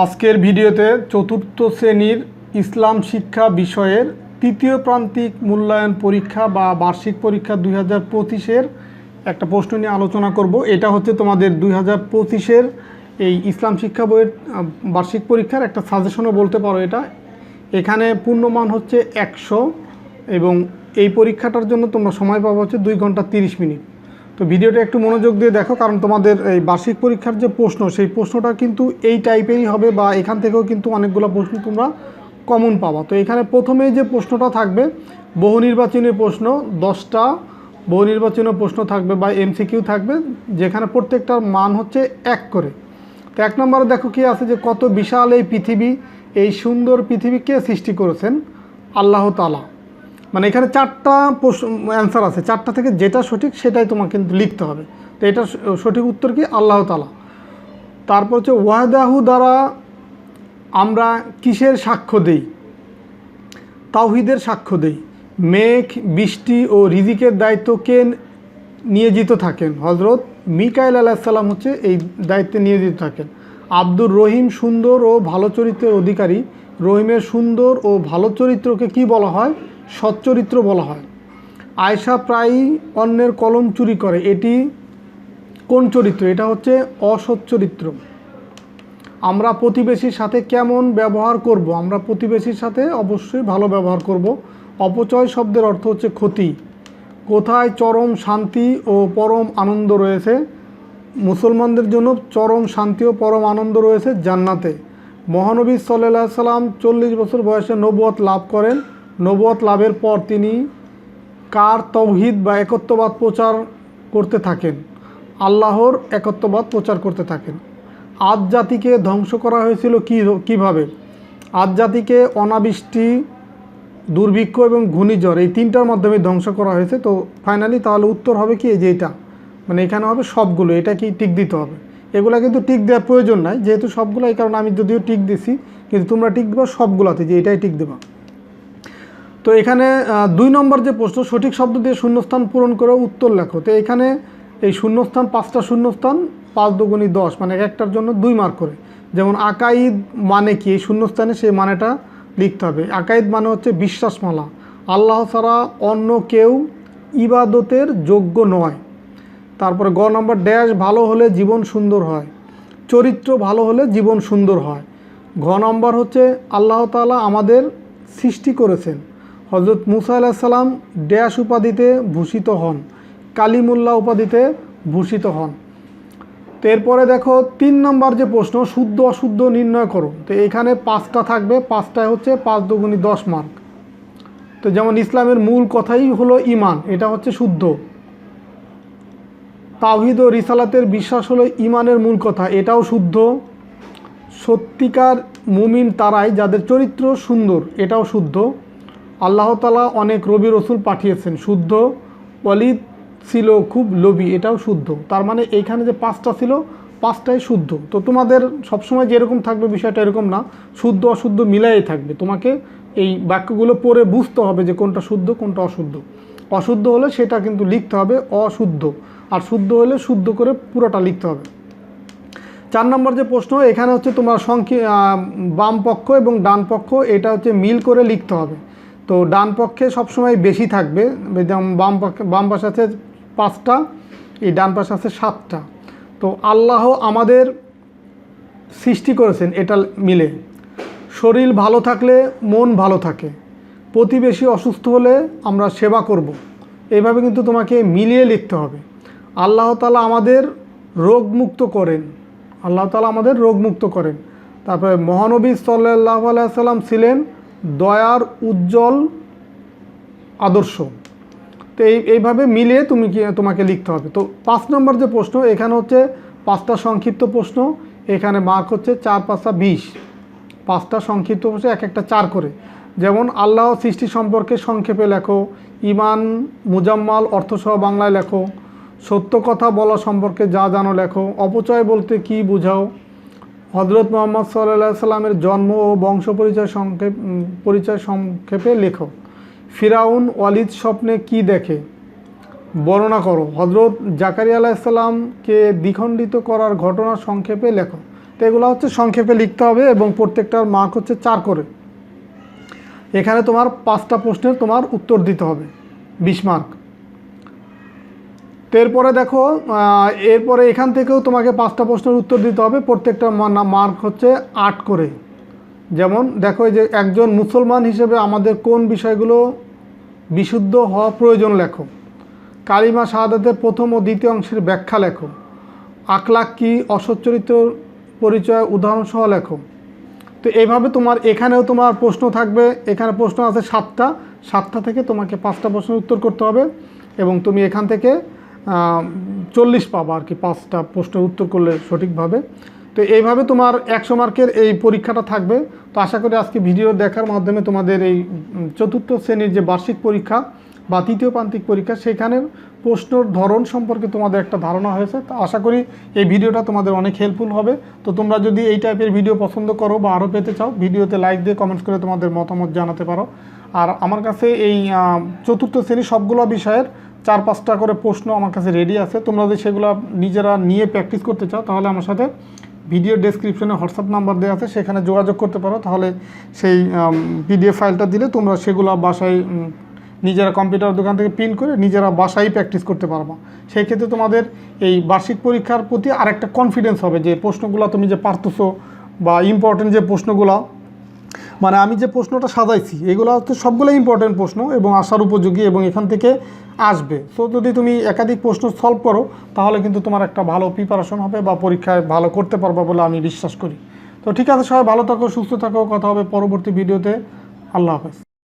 আজকের ভিডিওতে চতুর্থ শ্রেণির ইসলাম শিক্ষা বিষয়ের তৃতীয় প্রান্তিক মূল্যায়ন পরীক্ষা বা বার্ষিক পরীক্ষা দুই হাজার পঁচিশের একটা প্রশ্ন নিয়ে আলোচনা করব। এটা হচ্ছে তোমাদের দুই হাজার পঁচিশের এই ইসলাম শিক্ষা বইয়ের বার্ষিক পরীক্ষার একটা সাজেশনও বলতে পারো এটা। এখানে পূর্ণমান হচ্ছে একশো এবং এই পরীক্ষাটার জন্য তোমরা সময় পাবো হচ্ছে দুই ঘণ্টা তিরিশ মিনিট। তো ভিডিওটা একটু মনোযোগ দিয়ে দেখো, কারণ তোমাদের এই বার্ষিক পরীক্ষার যে প্রশ্ন, সেই প্রশ্নটা কিন্তু এই টাইপেরই হবে বা এখান থেকেও কিন্তু অনেকগুলো প্রশ্ন তোমরা কমন পাবা। তো এখানে প্রথমেই যে প্রশ্নটা থাকবে, বহু নির্বাচনী প্রশ্ন, দশটা বহু নির্বাচনী প্রশ্ন থাকবে বা এমসিকিউ থাকবে, যেখানে প্রত্যেকটার মান হচ্ছে এক করে। তো এক নম্বরে দেখো কি আছে যে কত বিশাল এই পৃথিবী, এই সুন্দর পৃথিবী কে সৃষ্টি করেছেন? আল্লাহ তালা মানে এখানে চারটা অ্যান্সার আছে। চারটা থেকে যেটা সঠিক সেটাই তোমাকে কিন্তু লিখতে হবে। তো এটা সঠিক উত্তর কি? আল্লাহ তালা তারপর হচ্ছে, ওয়াহদাহু দ্বারা আমরা কিসের সাক্ষ্য দেই? তাওহিদের সাক্ষ্য দেই। মেঘ, বৃষ্টি ও রিজিকের দায়িত্ব কে নিয়োজিত থাকেন? হজরত মিকাইল আলাহিসাল্লাম হচ্ছে এই দায়িত্বে নিয়োজিত থাকেন। আব্দুর রহিম সুন্দর ও ভালো চরিত্রের অধিকারী। রহিমের সুন্দর ও ভালো চরিত্রকে কি বলা হয়? সচ্চরিত্র বলা হয়। আয়সা প্রায়ই অন্যের কলম চুরি করে। এটি কোন চরিত্র? এটা হচ্ছে অসৎ চরিত্র আমরা প্রতিবেশীর সাথে কেমন ব্যবহার করব? আমরা প্রতিবেশীর সাথে অবশ্যই ভালো ব্যবহার করব। অপচয় শব্দের অর্থ হচ্ছে ক্ষতি। কোথায় চরম শান্তি ও পরম আনন্দ রয়েছে? মুসলমানদের জন্য চরম শান্তি ও পরম আনন্দ রয়েছে জান্নাতে। মহানবী সাল্লাহ সাল্লাম চল্লিশ বছর বয়সে নবুয়ত লাভ করেন। নবুয়ত লাভের পর তিনি কার তৌহিদ বা একত্ববাদ প্রচার করতে থাকেন? আল্লাহর একত্ববাদ প্রচার করতে থাকেন। আদ জাতিকে ধ্বংস করা হয়েছিল কী, কীভাবে? আদ জাতিকে অনাবৃষ্টি, দুর্ভিক্ষ এবং ঘূর্ণিঝড় এই তিনটার মাধ্যমে ধ্বংস করা হয়েছে। তো ফাইনালি তাহলে উত্তর হবে কি? এই যে এটা। মানে এখানে হবে সবগুলো। এটা কি টিক দিতে হবে? এগুলো কিন্তু টিক দেওয়ার প্রয়োজন নাই। যেহেতু সবগুলো, এই কারণে আমি যদিও টিক দিছি, কিন্তু তোমরা টিক দেবা সবগুলোতে যে এটাই টিক দেবা। তো এখানে দুই নম্বর যে প্রশ্ন, সঠিক শব্দ দিয়ে শূন্যস্থান পূরণ করে উত্তর লেখো। তো এখানে এই শূন্যস্থান, পাঁচটা শূন্যস্থান, পাঁচ দুগুণী দশ মানে একটার জন্য দুই মার্ক করে। যেমন আকাইদ মানে কি? এই শূন্যস্থানে সেই মানেটা লিখতে হবে। আকাইদ মানে হচ্ছে বিশ্বাসমালা। আল্লাহ ছাড়া অন্য কেউ ইবাদতের যোগ্য নয়। তারপরে গ নম্বর, ড্যাশ ভালো হলে জীবন সুন্দর হয়। চরিত্র ভালো হলে জীবন সুন্দর হয়। ঘ নম্বর হচ্ছে, আল্লাহ তাআলা আমাদের সৃষ্টি করেছেন। হজরত মুসা আলাহিসাল্লাম ড্যাশ উপাধিতে ভূষিত হন, কালিমুল্লাহ উপাধিতে ভূষিত হন। তো এরপরে দেখো তিন নম্বর যে প্রশ্ন, শুদ্ধ অশুদ্ধ নির্ণয় করো। তো এখানে পাঁচটা থাকবে, পাঁচটায় হচ্ছে পাঁচ দুগুণী দশ মার্ক তো যেমন ইসলামের মূল কথাই হলো ইমান এটা হচ্ছে শুদ্ধ। তাওহিদ ও রিসালাতের বিশ্বাস হলো ইমানের মূল কথা, এটাও শুদ্ধ। সত্যিকার মুমিন তারাই যাদের চরিত্র সুন্দর, এটাও শুদ্ধ। আল্লাহ তালা অনেক রবি রসুল পাঠিয়েছেন, শুদ্ধ। অলিদ ছিল খুব লোভী, এটাও শুদ্ধ। তার মানে এইখানে যে পাঁচটা ছিল, পাঁচটাই শুদ্ধ। তো তোমাদের সবসময় যেরকম থাকবে বিষয়টা এরকম না, শুদ্ধ অশুদ্ধ মিলাই থাকবে। তোমাকে এই বাক্যগুলো পড়ে বুঝতে হবে যে কোনটা শুদ্ধ, কোনটা অশুদ্ধ। অশুদ্ধ হলে সেটা কিন্তু লিখতে হবে অশুদ্ধ, আর শুদ্ধ হলে শুদ্ধ করে পুরোটা লিখতে হবে। চার নম্বর যে প্রশ্ন, এখানে হচ্ছে তোমার সংখ্যে বাম পক্ষ এবং ডান পক্ষ, এটা হচ্ছে মিল করে লিখতে হবে। তো ডান পক্ষে সবসময় বেশি থাকবে। যেমন বাম পক্ষে, বাম পাশে আছে পাঁচটা, এই ডান পাশে আছে সাতটা। তো আল্লাহ আমাদের সৃষ্টি করেছেন এটা মিলে। শরীর ভালো থাকলে মন ভালো থাকে। প্রতিবেশী অসুস্থ হলে আমরা সেবা করব। এইভাবে কিন্তু তোমাকে মিলিয়ে লিখতে হবে। আল্লাহ তালা আমাদের রোগমুক্ত করেন। আল্লাহ তালা আমাদের রোগমুক্ত করেন। তারপরে মহানবী সাল্লাহ আলাইসাল্লাম ছিলেন দয়ার উজ্জ্বল আদর্শ। তো এই, এইভাবে মিলে তুমি কি, তোমাকে লিখতে হবে। তো পাঁচ নম্বর যে প্রশ্ন, এখানে হচ্ছে পাঁচটা সংক্ষিপ্ত প্রশ্ন, এখানে মার্ক হচ্ছে চার পাঁচটা বিশ। পাঁচটা সংক্ষিপ্ত প্রশ্ন, এক একটা চার করে। যেমন, আল্লাহ সৃষ্টি সম্পর্কে সংক্ষেপে লেখো ইমান মুজাম্মাল অর্থসহ বাংলায় লেখো, সত্য কথা বলা সম্পর্কে যা জানো লেখো, অপচয় বলতে কি বুঝাও হজরত মোহাম্মদ সাল্লাহ সাল্লামের জন্ম ও বংশ পরিচয় সংক্ষেপ পরিচয় সংক্ষেপে লেখো ফিরাউন ওয়ালিদ স্বপ্নে কি দেখে? বর্ণনা করো। হজরত জাকারিয়া আলাইসাল্লামকে দ্বিখণ্ডিত করার ঘটনা সংক্ষেপে লেখো। তো এগুলো হচ্ছে সংক্ষেপে লিখতে হবে এবং প্রত্যেকটার মার্ক হচ্ছে চার করে। এখানে তোমার পাঁচটা প্রশ্নের তোমার উত্তর দিতে হবে। বিশ মার্ক এরপরে দেখো এরপরে এখান থেকেও তোমাকে পাঁচটা প্রশ্নের উত্তর দিতে হবে। প্রত্যেকটা মার্ক হচ্ছে আট করে। যেমন দেখো যে একজন মুসলমান হিসেবে আমাদের কোন বিষয়গুলো বিশুদ্ধ হওয়া প্রয়োজন লেখো। কালিমা শাহাদাতের প্রথম ও দ্বিতীয় অংশের ব্যাখ্যা লেখো। আকলাক কি অসচ্চরিত পরিচয় উদাহরণসহ লেখো। তো এইভাবে তোমার, এখানেও তোমার প্রশ্ন থাকবে, এখানে প্রশ্ন আছে সাতটা। সাতটা থেকে তোমাকে পাঁচটা প্রশ্নের উত্তর করতে হবে এবং তুমি এখান থেকে চল্লিশ পাবা আর কি, পাঁচটা প্রশ্নের উত্তর করলে সঠিকভাবে। তো এইভাবে তোমার একশো মার্কের এই পরীক্ষাটা থাকবে। তো আশা করি আজকে ভিডিও দেখার মাধ্যমে তোমাদের এই চতুর্থ শ্রেণির যে বার্ষিক পরীক্ষা বা তৃতীয় প্রান্তিক পরীক্ষা সেখানের প্রশ্নর ধরন সম্পর্কে তোমাদের একটা ধারণা হয়েছে। তো আশা করি এই ভিডিওটা তোমাদের অনেক হেল্পফুল হবে। তো তোমরা যদি এই টাইপের ভিডিও পছন্দ করো বা আরও পেতে চাও, ভিডিওতে লাইক দিয়ে কমেন্টস করে তোমাদের মতামত জানাতে পারো। আর আমার কাছে এই চতুর্থ শ্রেণি সবগুলো বিষয়ের চার, পাঁচটা করে প্রশ্ন আমার কাছে রেডি আছে। তোমরা যদি সেগুলো নিজেরা নিয়ে প্র্যাকটিস করতে চাও, তাহলে আমার সাথে ভিডিও ডেসক্রিপশনে হোয়াটসঅ্যাপ নাম্বার দেওয়া আছে, সেখানে যোগাযোগ করতে পারো। তাহলে সেই পিডিএফ ফাইলটা দিলে তোমরা সেগুলো বাসায় নিজেরা কম্পিউটার দোকান থেকে প্রিন্ট করে নিজেরা বাসায় প্র্যাকটিস করতে পারবা। সেই ক্ষেত্রে তোমাদের এই বার্ষিক পরীক্ষার প্রতি আরেকটা কনফিডেন্স হবে যে প্রশ্নগুলো তুমি যে পারতেছো বা ইম্পর্টেন্ট যে প্রশ্নগুলো মানে আমি যে প্রশ্নটা সাজাইছি, এগুলো হচ্ছে সবগুলো ইম্পর্টেন্ট প্রশ্ন এবং আসার উপযোগী এবং এখান থেকে আসবে। সো যদি তুমি একাধিক প্রশ্ন সলভ করো, তাহলে কিন্তু তোমার একটা ভালো প্রিপারেশন হবে বা পরীক্ষায় ভালো করতে পারবা বলে আমি বিশ্বাস করি। তো ঠিক আছে সবাই ভালো থাকো, সুস্থ থাকো, কথা হবে পরবর্তী ভিডিওতে আল্লাহ হাফেজ।